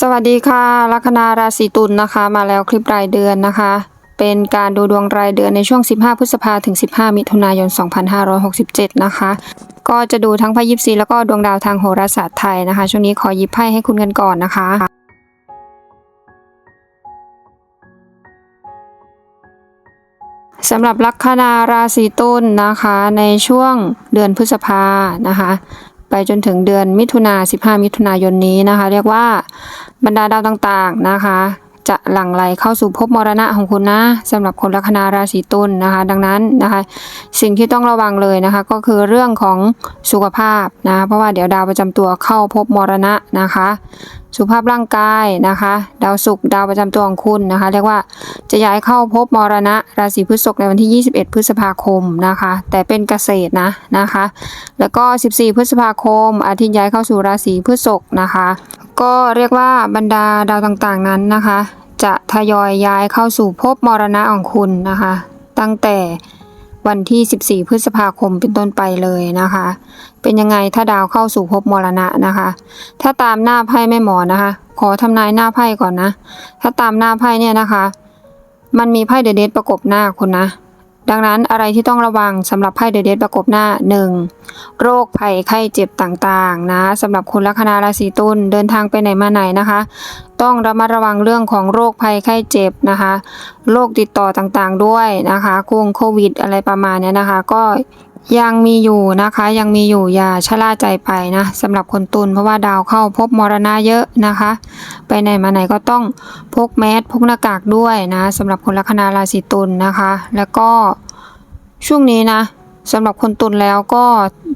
สวัสดีค่ะลัคนาราศีตุลนะคะ มาแล้วคลิปรายเดือนนะคะ เป็นการดูดวงรายเดือนในช่วง 15 พฤษภาถึง 15 มิถุนายน 2567 นะคะ ก็จะดูทั้งไพ่ยิปซีแล้วก็ดวงดาวทางโหราศาสตร์ไทยนะคะ ช่วงนี้ขอหยิบไพ่ให้คุณกันก่อนนะคะ สำหรับลัคนาราศีตุลนะคะ ในช่วงเดือนพฤษภานะคะ ไปจนถึงเดือนมิถุนา15 มิถุนายนนี้นะคะ เรียกว่า บรรดาดาวต่างๆนะคะ จะหลั่งไหลเข้าสู่ภพมรณะของคุณนะสำหรับคนลัคนาราศีตุลนะคะ ดังนั้นนะคะ สิ่งที่ต้องระวังเลยนะคะ ก็คือเรื่องของสุขภาพนะเพราะว่าเดี๋ยวดาวประจำตัวเข้าภพมรณะนะคะสุขภาพร่างกายนะคะ ดาวศุกร์ดาวประจำตัวของคุณนะคะ เรียกว่าจะย้ายเข้าภพมรณะ ราศีพฤษภในวันที่ 21 พฤษภาคมนะคะ แต่เป็นเกษตรนะนะคะ แล้วก็ 14 พฤษภาคม อาทิตย์ย้ายเข้าสู่ราศีพฤษภนะคะ ก็เรียกว่าบรรดาดาวต่างๆนั้นนะคะ จะทยอยย้ายเข้าสู่ภพมรณะของคุณนะคะ ตั้งแต่ วันที่ 14 พฤษภาคมเป็นต้นไปเลยนะคะ เป็นยังไงถ้าดาวเข้าสู่ภพมรณะนะคะ ถ้าตามหน้าไพ่แม่หมอนะคะ ขอทำนายหน้าไพ่ก่อนนะ ถ้าตามหน้าไพ่เนี่ยนะคะ มันมีไพ่เดอะเดดประกบหน้าคุณนะ ดังนั้นอะไรที่ต้องระวังสำหรับไพ่เดเดดประกบหน้า 1. โรคภัยไข้เจ็บต่างๆนะสำหรับคนลัคนาราศีตุลเดินทางไปไหนมาไหนนะคะ ต้องระมัดระวังเรื่องของโรคภัยไข้เจ็บนะคะโรคติดต่อต่างๆด้วยนะคะโคงโควิดอะไรประมาณนี้นะคะ ก็ ยังมีอยู่นะคะยังมีอยู่อย่าชะล่าใจไปนะสำหรับคนตุลเพราะว่าดาวเข้าพบมรณะเยอะนะคะ ไปไหนมาไหนก็ต้องพกแมสพกหน้ากากด้วยนะสำหรับคนลัคนาราศีตุลนะคะ แล้วก็ช่วงนี้นะสำหรับคนตุลแล้วก็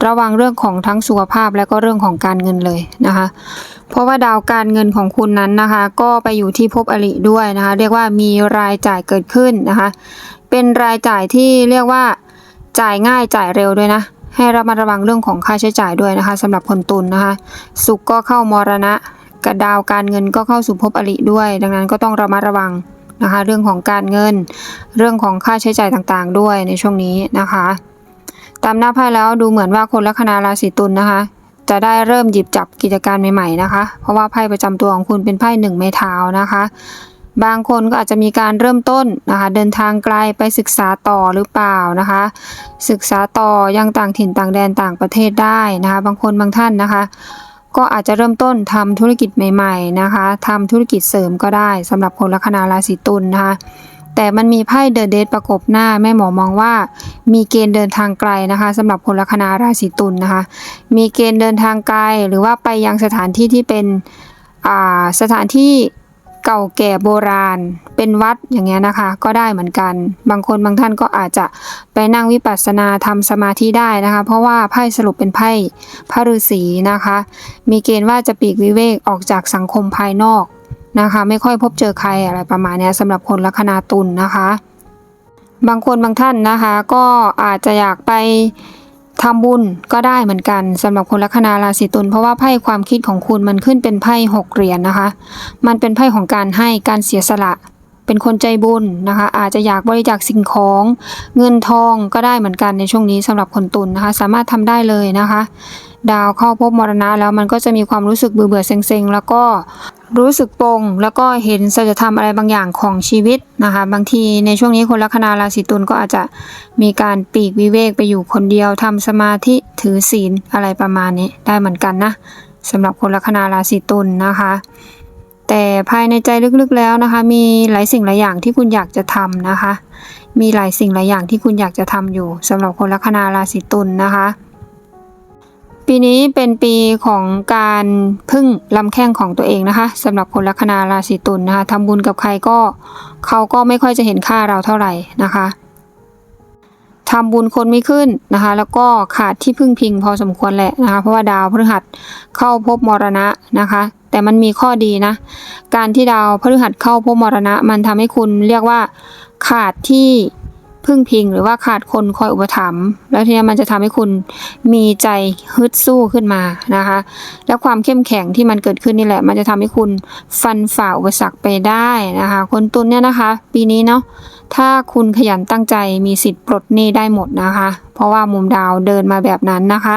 ระวังเรื่องของทั้งสุขภาพและก็เรื่องของการเงินเลยนะคะ เพราะว่าดาวการเงินของคุณนั้นนะคะ ก็ไปอยู่ที่ภพอริด้วยนะคะ เรียกว่ามีรายจ่ายเกิดขึ้นนะคะ เป็นรายจ่ายที่เรียกว่า จ่ายง่ายจ่ายเร็วด้วยนะ ให้ระมัดระวังเรื่องของค่าใช้จ่ายด้วยนะคะสำหรับคนตุลนะคะสุขก็เข้ามรณะกับดาวการเงินก็เข้าสู่ภพอริด้วย ดังนั้นก็ต้องระมัดระวังนะคะเรื่องของการเงิน เรื่องของค่าใช้จ่ายต่างๆ ด้วยในช่วงนี้นะคะ ตามหน้าไพ่แล้วดูเหมือนว่าคนลัคนาราศีตุลนะคะ จะได้เริ่มหยิบจับกิจการใหม่ๆนะคะ เพราะว่าไพ่ประจำตัวของคุณเป็นไพ่หนึ่งไม้เท้านะคะ บางคนก็อาจจะมีการเริ่มต้นนะคะเดินทางไกลไปศึกษาต่อหรือเปล่านะคะ ศึกษาต่อยังต่างถิ่นต่างแดนต่างประเทศได้นะคะ บางคนบางท่านนะคะ ก็อาจจะเริ่มต้นทำธุรกิจใหม่ๆนะคะทำธุรกิจเสริมก็ได้สำหรับคนลัคนาราศีตุลนะคะแต่มันมีไพ่เดอะเดทประกบหน้าแม่หมอมองว่ามีเกณฑ์เดินทางไกลนะคะสำหรับคนลัคนาราศีตุลนะคะ มีเกณฑ์เดินทางไกลหรือว่าไปยังสถานที่ที่เป็นอ่าสถานที่ เก่าแก่โบราณ เป็นวัดอย่างเงี้ยนะคะ ก็ได้เหมือนกัน บางคนบางท่านก็อาจจะไปนั่งวิปัสสนาทำสมาธิได้นะคะ เพราะว่าไพ่สรุปเป็นไพ่พระฤาษีนะคะ มีเกณฑ์ว่าจะปีกวิเวกออกจากสังคมภายนอกนะคะ ไม่ค่อยพบเจอใครอะไรประมาณนี้สำหรับคนลัคนาตุลนะคะ บางคนบางท่านนะคะ ก็อาจจะอยากไป ทำบุญก็ได้เหมือนกันสำหรับคนลัคนาราศีตุลเพราะว่าไพ่ความคิดของคุณมันขึ้นเป็นไพ่หกเหรียญนะคะ มันเป็นไพ่ของการให้การเสียสละ เป็นคนใจบุญนะคะ อาจจะอยากบริจาคสิ่งของ เงินทองก็ได้เหมือนกันในช่วงนี้สำหรับคนตุลนะคะ สามารถทำได้เลยนะคะ ดาวเข้าพบมรณะแล้วมันก็จะมีความรู้สึกเบื่อเบื่อเซ็งๆแล้วก็ รู้สึกปงแล้วก็เห็นสัจธรรมอะไรบางอย่างของชีวิตนะคะ บางทีในช่วงนี้คนลัคนาราศีตุลก็อาจจะมีการปีกวิเวกไปอยู่คนเดียวทำสมาธิถือศีลอะไรประมาณนี้ได้เหมือนกันนะสำหรับคนลัคนาราศีตุลนะคะ แต่ภายในใจลึกๆแล้วนะคะ มีหลายสิ่งหลายอย่างที่คุณอยากจะทำนะคะ มีหลายสิ่งหลายอย่างที่คุณอยากจะทำอยู่สำหรับคนลัคนาราศีตุลนะคะ ปีนี้เป็นปีของการพึ่งลำแข้งของตัวเองนะคะสำหรับคนลัคนาราศีตุลนะคะทำบุญกับใครก็เขาก็ไม่ค่อยจะเห็นค่าเราเท่าไหร่นะคะทำบุญคนไม่ขึ้นนะคะ แล้วก็ขาดที่พึ่งพิงพอสมควรแหละนะคะ เพราะว่าดาวพฤหัสเข้าพบมรณะนะคะ แต่มันมีข้อดีนะ การที่ดาวพฤหัสเข้าพบมรณะ มันทำให้คุณเรียกว่าขาดที่ พึ่งพิงหรือว่าขาดคนคอยอุปถัมภ์แล้วทีนี้มันจะทำให้คุณมีใจฮึดสู้ขึ้นมานะคะ และความเข้มแข็งที่มันเกิดขึ้นนี่แหละ มันจะทำให้คุณฟันฝ่าอุปสรรคไปได้นะคะ คนตุลเนี่ยนะคะ ปีนี้เนาะถ้าคุณขยันตั้งใจมีสิทธิ์ปลดหนี้ได้หมดนะคะ เพราะว่ามุมดาวเดินมาแบบนั้นนะคะ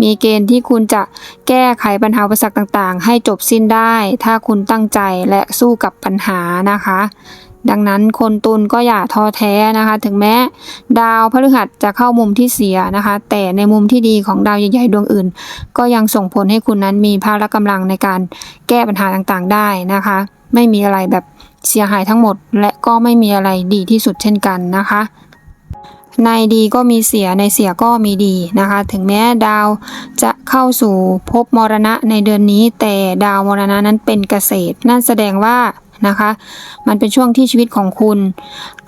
มีเกณฑ์ที่คุณจะแก้ไขปัญหาอุปสรรคต่างๆ ให้จบสิ้นได้ ถ้าคุณตั้งใจและสู้กับปัญหานะคะ ดังนั้นคนตุลก็อย่าท้อแท้นะคะ ถึงแม้ดาวพฤหัสจะเข้ามุมที่เสียนะคะ แต่ในมุมที่ดีของดาวใหญ่ๆดวงอื่น ก็ยังส่งผลให้คุณนั้นมีพละกำลังในการแก้ปัญหาต่างๆได้นะคะ ไม่มีอะไรแบบเสียหายทั้งหมด และก็ไม่มีอะไรดีที่สุดเช่นกันนะคะในดีก็มีเสียในเสียก็มีดีนะคะ ถึงแม้ดาวจะเข้าสู่ภพมรณะในเดือนนี้ แต่ดาวมรณะนั้นเป็นเกษตร นั่นแสดงว่า นะคะ มันเป็นช่วงที่ชีวิตของคุณ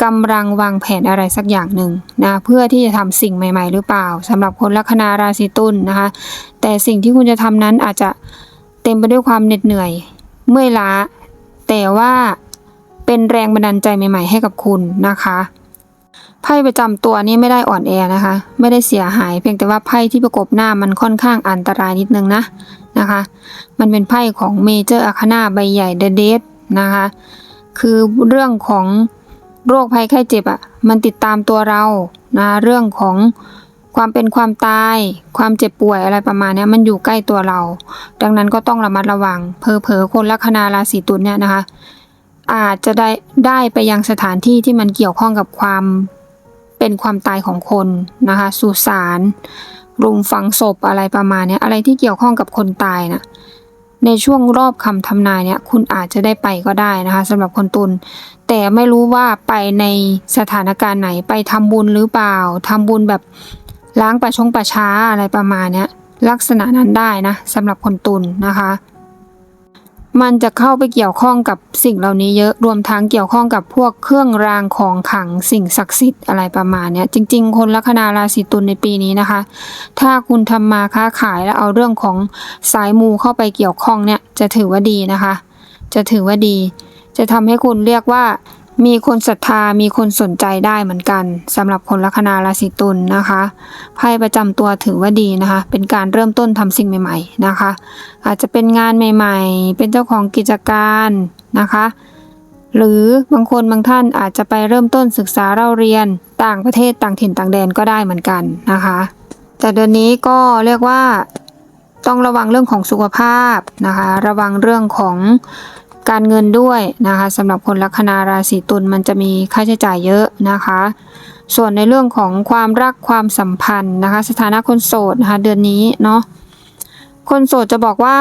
กำลังวางแผนอะไรสักอย่างหนึ่งนะเพื่อที่จะทำสิ่งใหม่ ๆ หรือเปล่าสำหรับคนลัคนาราศีตุลนะคะ แต่สิ่งที่คุณจะทำนั้นอาจจะเต็มไปด้วยความเหน็ดเหนื่อย เมื่อยล้า แต่ว่าเป็นแรงบันดาลใจใหม่ ๆ ให้กับคุณนะคะไพ่ประจำตัวนี้ไม่ได้อ่อนแอนะคะ ไม่ได้เสียหาย เพียงแต่ว่าไพ่ที่ประกบหน้ามันค่อนข้างอันตรายนิดนึงนะนะคะ มันเป็นไพ่ของเมเจอร์อาคานาใบใหญ่เดเด นะคะ คือเรื่องของโรคภัยไข้เจ็บอะ่ะมันติดตามตัวเรานะเรื่องของความเป็นความตาย ความเจ็บป่วยอะไรประมาณนี้มันอยู่ใกล้ตัวเรา ดังนั้นก็ต้องระมัดระวังเพอเพอคนลัคนาราศีตุลเนี่ยนะคะ อาจจะได้ได้ไปยังสถานที่ที่มันเกี่ยวข้องกับความเป็นความตายของคนนะคะสุสานรุมฝังศพอะไรประมาณนี้อะไรที่เกี่ยวข้องกับคนตายนะ ในช่วงรอบคำทำนายเนี่ยคุณอาจจะได้ไปก็ได้นะคะสำหรับคนตุลแต่ไม่รู้ว่าไปในสถานการณ์ไหนไปทำบุญหรือเปล่าทำบุญแบบล้างประชงประช้าอะไรประมาณเนี้ยลักษณะนั้นได้นะสำหรับคนตุลนะคะ มันจะเข้าไปเกี่ยวข้องกับสิ่งเหล่านี้เยอะ รวมทั้งเกี่ยวข้องกับพวกเครื่องรางของขลังสิ่งศักดิ์สิทธิ์อะไรประมาณเนี้ย จริง ๆ คนลัคนาราศีตุลในปีนี้นะคะ ถ้าคุณทำมาค้าขายแล้วเอาเรื่องของสายมูเข้าไปเกี่ยวข้องเนี่ยจะถือว่าดีนะคะ จะถือว่าดี จะทำให้คุณเรียกว่า มีคนศรัทธา มีคนสนใจได้เหมือนกันสำหรับคนลัคนาราศีตุลนะคะไพ่ประจำตัวถือว่าดีนะคะ เป็นการเริ่มต้นทำสิ่งใหม่ ๆนะคะ อาจจะเป็นงานใหม่ ๆ เป็นเจ้าของกิจการนะคะ หรือบางคนบางท่านอาจจะไปเริ่มต้นศึกษาเราเรียนต่างประเทศต่างถิ่นต่างแดนก็ได้เหมือนกันนะคะ แต่เดือนนี้ก็เรียกว่าต้องระวังเรื่องของสุขภาพนะคะ ระวังเรื่องของ การเงินด้วยนะคะสำหรับคนลัคนาราศีตุลมันจะมีค่าใช้จ่ายเยอะนะคะ ส่วนในเรื่องของความรักความสัมพันธ์นะคะ สถานะคนโสดนะคะเดือนนี้เนาะคนโสดจะบอกว่า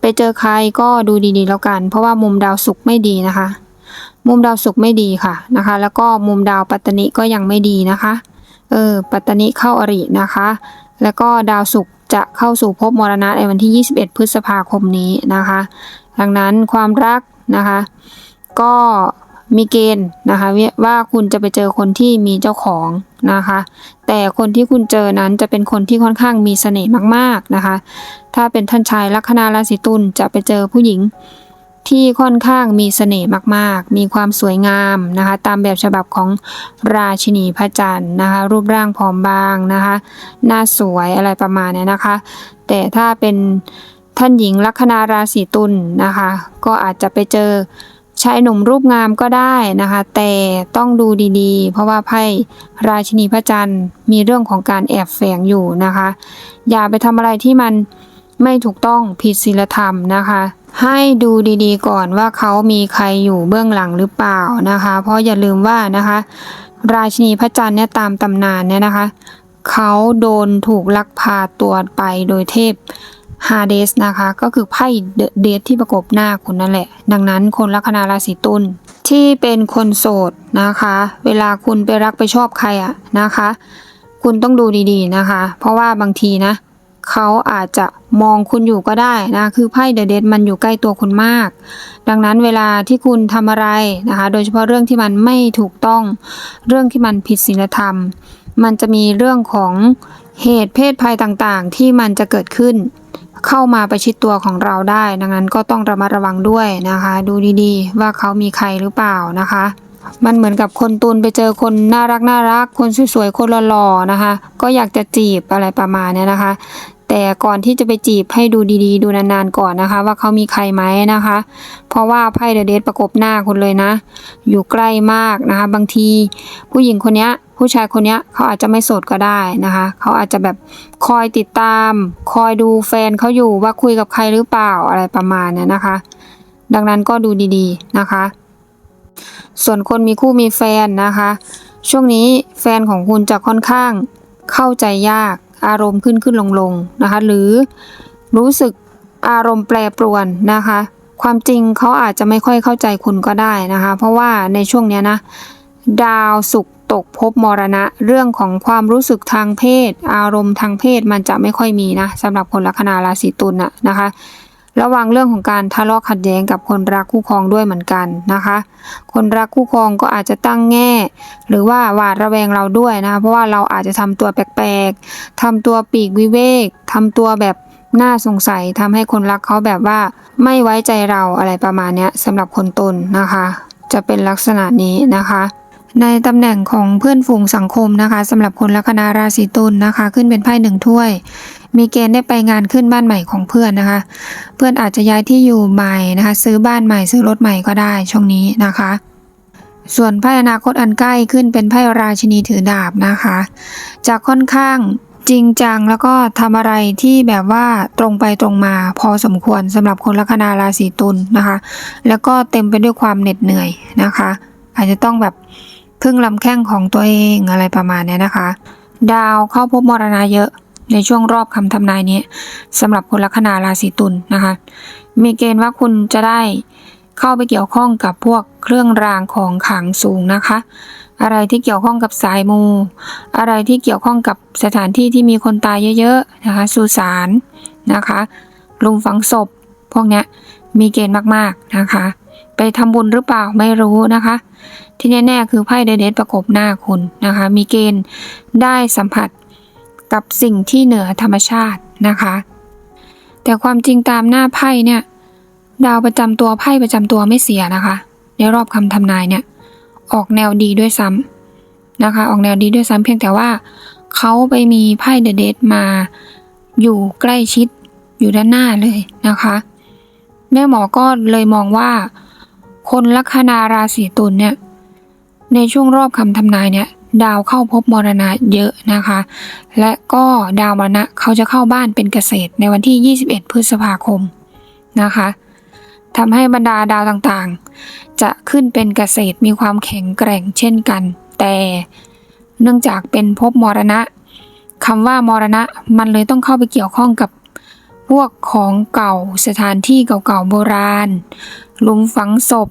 ไปเจอใครก็ดูดีๆแล้วกัน เพราะว่ามุมดาวศุกร์ไม่ดีนะคะ มุมดาวศุกร์ไม่ดีค่ะนะคะ แล้วก็มุมดาวปัตตนิก็ยังไม่ดีนะคะเออปัตตนิเข้าอรินะคะ แล้วก็ดาวศุกร์ จะเข้าสู่ภพมรณะในวันที่ 21 พฤษภาคมนี้นะคะ ดังนั้นความรักนะคะ ก็มีเกณฑ์นะคะว่าคุณจะไปเจอคนที่มีเจ้าของนะคะ แต่คนที่คุณเจอนั้นจะเป็นคนที่ค่อนข้างมีเสน่ห์มากๆนะคะ ถ้าเป็นท่านชายลัคนาราศีตุลจะไปเจอผู้หญิง ที่ค่อนข้างมีเสน่ห์มากๆ มีความสวยงามนะคะ ตามแบบฉบับของราชินีพระจันทร์นะคะ รูปร่างผอมบางนะคะ หน้าสวยอะไรประมาณนี้นะคะ แต่ถ้าเป็นท่านหญิงลัคนาราศีตุลนะคะ ก็อาจจะไปเจอชายหนุ่มรูปงามก็ได้นะคะ แต่ต้องดูดีๆ เพราะว่าไพ่ราชินีพระจันทร์มีเรื่องของการแอบแฝงอยู่นะคะ อย่าไปทำอะไรที่มันไม่ถูกต้องผิดศีลธรรมนะคะ ให้ดูดีๆ ก่อนว่าเขามีใครอยู่เบื้องหลังหรือเปล่านะคะ เพราะอย่าลืมว่านะคะ ราชินีพระจันทร์เนี่ยตามตำนานเนี่ยนะคะ เขาโดนถูกลักพาตัวไปโดยเทพฮาเดสนะคะ ก็คือไพ่เดทที่ประกบหน้าคุณนั่นแหละ ดังนั้นคนลัคนาราศีตุลที่เป็นคนโสดนะคะ เวลาคุณไปรักไปชอบใครอะนะคะ คุณต้องดูดีๆนะคะ เพราะว่าบางทีนะ เขาอาจจะมองคุณอยู่ก็ได้นะ คือไพ่เดอะเดดมันอยู่ใกล้ตัวคุณมาก ดังนั้นเวลาที่คุณทำอะไรนะคะ โดยเฉพาะเรื่องที่มันไม่ถูกต้อง เรื่องที่มันผิดศีลธรรม มันจะมีเรื่องของเหตุเพศภัยต่างๆ ที่มันจะเกิดขึ้น เข้ามาประชิดตัวของเราได้ ดังนั้นก็ต้องระมัดระวังด้วยนะคะ ดูดีๆ ว่าเขามีใครหรือเปล่านะคะมันเหมือนกับคนตุนไปเจอคนน่ารักน่ารัก คนสวยๆ คนหล่อๆนะคะ ก็อยากจะจีบอะไรประมาณเนี้ยนะคะ แต่ก่อนที่จะไปจีบให้ดูดีๆ ดูนานๆก่อนนะคะ ว่าเขามีใครไหมนะคะ เพราะว่าไพ่เดอะเดทประกบหน้าคุณเลยนะ อยู่ใกล้มากนะคะ บางทีผู้หญิงคนนี้ผู้ชายคนนี้เขาอาจจะไม่โสดก็ได้นะคะ เขาอาจจะแบบคอยติดตาม คอยดูแฟนเขาอยู่ว่าคุยกับใครหรือเปล่าอะไรประมาณนี้นะคะ ดังนั้นก็ดูดีๆนะคะ ส่วนคนมีคู่มีแฟนนะคะ ช่วงนี้แฟนของคุณจะค่อนข้างเข้าใจยาก อารมณ์ขึ้นขึ้นลงลงนะคะ หรือรู้สึกอารมณ์แปรปรวนนะคะ ความจริงเขาอาจจะไม่ค่อยเข้าใจคุณก็ได้นะคะ เพราะว่าในช่วงเนี้ยนะ ดาวสุขตกพบมรณะ เรื่องของความรู้สึกทางเพศ อารมณ์ทางเพศมันจะไม่ค่อยมีนะสำหรับคนลัคนาราศีตุลน่ะนะคะ ระวังเรื่องของการทะเลาะขัดแย้งกับคนรักคู่ครองด้วยเหมือนกันนะคะ คนรักคู่ครองก็อาจจะตั้งแง่ หรือว่าหวาดระแวงเราด้วยนะคะเพราะว่าเราอาจจะทำตัวแปลกๆทำตัวปีกวิเวกทำตัวแบบน่าสงสัยทำให้คนรักเขาแบบว่าไม่ไว้ใจเราอะไรประมาณนี้ยสำหรับคนตนนะคะ จะเป็นลักษณะนี้นะคะ ในตำแหน่งของเพื่อนฝูงสังคมนะคะสำหรับคนลัคนาราศีตุลนะคะ ขึ้นเป็นไพ่หนึ่งถ้วย มีเกณฑ์ได้ไปงานขึ้นบ้านใหม่ของเพื่อนนะคะ เพื่อนอาจจะย้ายที่อยู่ใหม่นะคะ ซื้อบ้านใหม่ซื้อรถใหม่ก็ได้ช่วงนี้นะคะ ส่วนไพ่อนาคตอันใกล้ขึ้นเป็นไพ่ราชินีถือดาบนะคะ จะค่อนข้างจริงจังแล้วก็ทำอะไรที่แบบว่าตรงไปตรงมาพอสมควรสำหรับคนลัคนาราศีตุลนะคะ แล้วก็เต็มไปด้วยความเหน็ดเหนื่อยนะคะ อาจจะต้องแบบ พึ่งลำแข้งของตัวเองอะไรประมาณเนี้ยนะคะ ดาวเข้าพบมรณะเยอะในช่วงรอบคำทำนายนี้สำหรับคนลัคนาราศีตุลนะคะ มีเกณฑ์ว่าคุณจะได้เข้าไปเกี่ยวข้องกับพวกเครื่องรางของขลังสูงนะคะ อะไรที่เกี่ยวข้องกับสายมู อะไรที่เกี่ยวข้องกับสถานที่ที่มีคนตายเยอะๆนะคะสุสานนะคะลุมฝังศพ พวกนี้มีเกณฑ์มากๆนะคะ ไปทำบุญหรือเปล่าไม่รู้นะคะ ที่แน่ๆคือไพ่เดเดประกบหน้าคุณนะคะ มีเกณฑ์ได้สัมผัสกับสิ่งที่เหนือธรรมชาตินะคะ แต่ความจริงตามหน้าไพ่เนี่ย ดาวประจำตัวไพ่ประจำตัวไม่เสียนะคะ ในรอบคำทำนายเนี่ย ออกแนวดีด้วยซ้ำนะคะ ออกแนวดีด้วยซ้ำเพียงแต่ว่าเขาไปมีไพ่เดอะเดทมาอยู่ใกล้ชิดอยู่ด้านหน้าเลยนะคะ แม่หมอก็เลยมองว่า คนลัคนาราศีตุลเนี่ยในช่วงรอบคำทำนายเนี่ยดาวเข้าพบมรณะเยอะนะคะ และก็ดาวมรณะเขาจะเข้าบ้านเป็นเกษตรในวันที่ 21 พฤษภาคมนะคะทำให้บรรดาดาวต่างๆ จะขึ้นเป็นเกษตรมีความแข็งแกร่งเช่นกัน แต่เนื่องจากเป็นภพมรณะคำว่ามรณะมันเลยต้องเข้าไปเกี่ยวข้องกับพวกของเก่าสถานที่เก่าๆโบราณหลุมฝังศพ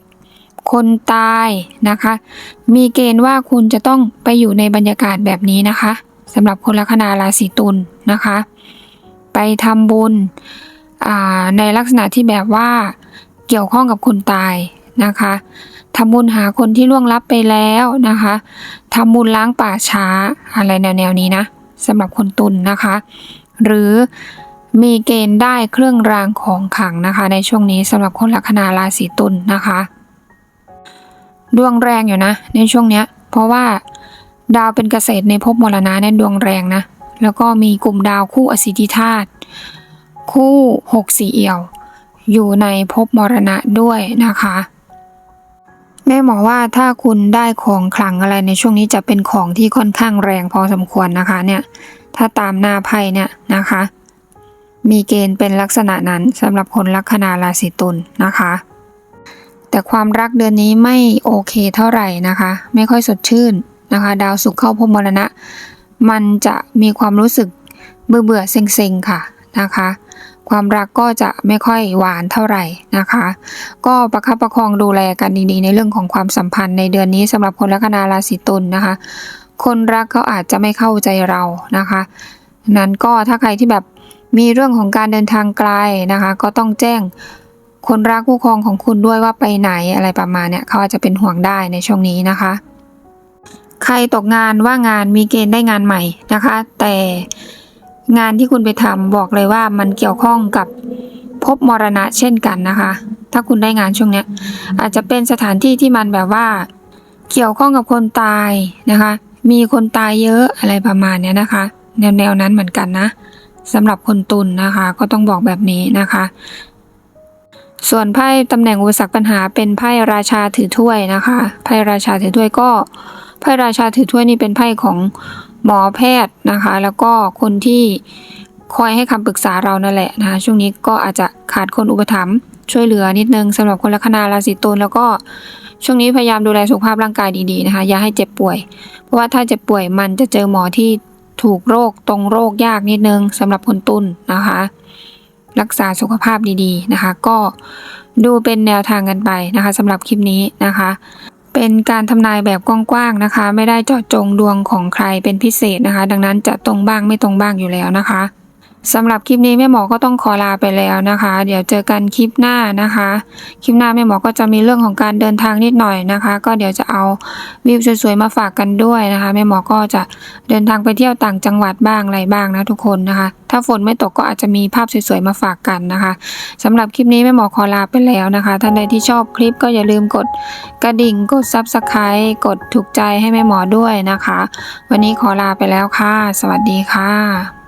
คนตายนะคะ มีเกณฑ์ว่าคุณจะต้องไปอยู่ในบรรยากาศแบบนี้นะคะสำหรับคนลัคนาราศีตุลนะคะ ไปทำบุญในลักษณะที่แบบว่าเกี่ยวข้องกับคนตายนะคะทำบุญหาคนที่ล่วงลับไปแล้วนะคะทำบุญล้างป่าช้าอะไรแนวๆนี้นะสำหรับคนตุลนะคะ หรือมีเกณฑ์ได้เครื่องรางของขลังนะคะ ในช่วงนี้สำหรับคนลัคนาราศีตุลนะคะ ดวงแรงอยู่นะ ในช่วงเนี้ย เพราะว่าดาวเป็นเกษตรในภพมรณะเนี่ยดวงแรงนะ แล้วก็มีกลุ่มดาวคู่อสิธิธาตุคู่หกสี่เอี่ยว อยู่ในภพมรณะด้วยนะคะ แม่หมอว่าถ้าคุณได้ของขลังอะไรในช่วงนี้จะเป็นของที่ค่อนข้างแรงพอสมควรนะคะเนี่ย ถ้าตามหน้าไพ่เนี่ยนะคะ มีเกณฑ์เป็นลักษณะนั้นสำหรับคนลัคนาราศีตุลนะคะ แต่ความรักเดือนนี้ไม่โอเคเท่าไหร่นะคะ ไม่ค่อยสดชื่นนะคะ ดาวศุกร์เข้าภพมรณะ มันจะมีความรู้สึกเบื่อเบื่อเซ็งเซงๆค่ะนะคะ ความรักก็จะไม่ค่อยหวานเท่าไหร่นะคะ ก็ประคับประคองดูแลกันดีๆ ในเรื่องของความสัมพันธ์ในเดือนนี้สำหรับคนลัคนาราศีตุลนะคะ คนรักเขาอาจจะไม่เข้าใจเรานะคะนั้นก็ถ้าใครที่แบบมีเรื่องของการเดินทางไกลนะคะ ก็ต้องแจ้ง คนรักคู่ครองของคุณด้วยว่าไปไหนอะไรประมาณเนี้ยเขาอาจจะเป็นห่วงได้ในช่วงนี้นะคะ ใครตกงานว่างงานมีเกณฑ์ได้งานใหม่นะคะ แต่งานที่คุณไปทำบอกเลยว่ามันเกี่ยวข้องกับภพมรณะเช่นกันนะคะ ถ้าคุณได้งานช่วงเนี้ยอาจจะเป็นสถานที่ที่มันแบบว่า เกี่ยวข้องกับคนตายนะคะ มีคนตายเยอะอะไรประมาณเนี้ยนะคะ แนวแนวๆนั้นเหมือนกันนะสำหรับคนตุลนะคะ ก็ต้องบอกแบบนี้นะคะ ส่วนไพ่ตำแหน่งอุปสรรคปัญหาเป็นไพ่ราชาถือถ้วยนะคะไพ่ราชาถือถ้วยก็ไพ่ราชาถือถ้วยนี่เป็นไพ่ของหมอแพทย์นะคะ แล้วก็คนที่คอยให้คำปรึกษาเรานั่นแหละนะคะช่วงนี้ก็อาจจะขาดคนอุปถัมภ์ช่วยเหลือนิดนึงสำหรับคนลัคนาราศีตุลแล้วก็ช่วงนี้พยายามดูแลสุขภาพร่างกายดีๆนะคะ อย่าให้เจ็บป่วย เพราะว่าถ้าเจ็บป่วยมันจะเจอหมอที่ถูกโรคตรงโรคยากนิดนึงสำหรับคนตุลนะคะ รักษาสุขภาพดีๆนะคะ ก็ดูเป็นแนวทางกันไปนะคะสำหรับคลิปนี้นะคะ เป็นการทำนายแบบกว้างๆนะคะ ไม่ได้เจาะจงดวงของใครเป็นพิเศษนะคะ ดังนั้นจะตรงบ้างไม่ตรงบ้างอยู่แล้วนะคะ สำหรับคลิปนี้แม่หมอก็ต้องขอลาไปแล้วนะคะ เดี๋ยวเจอกันคลิปหน้านะคะ คลิปหน้าแม่หมอก็จะมีเรื่องของการเดินทางนิดหน่อยนะคะ ก็เดี๋ยวจะเอาวิวสวยๆมาฝากกันด้วยนะคะแม่หมอก็จะเดินทางไปเที่ยวต่างจังหวัดบ้างอะไรบ้างนะทุกคนนะคะ ถ้าฝนไม่ตกก็อาจจะมีภาพสวยๆมาฝากกันนะคะสำหรับคลิปนี้แม่หมอขอลาไปแล้วนะคะ ท่านใดที่ชอบคลิปก็อย่าลืมกดกระดิ่งกด Subscribe กดถูกใจให้แม่หมอด้วยนะคะ วันนี้ขอลาไปแล้วค่ะ สวัสดีค่ะ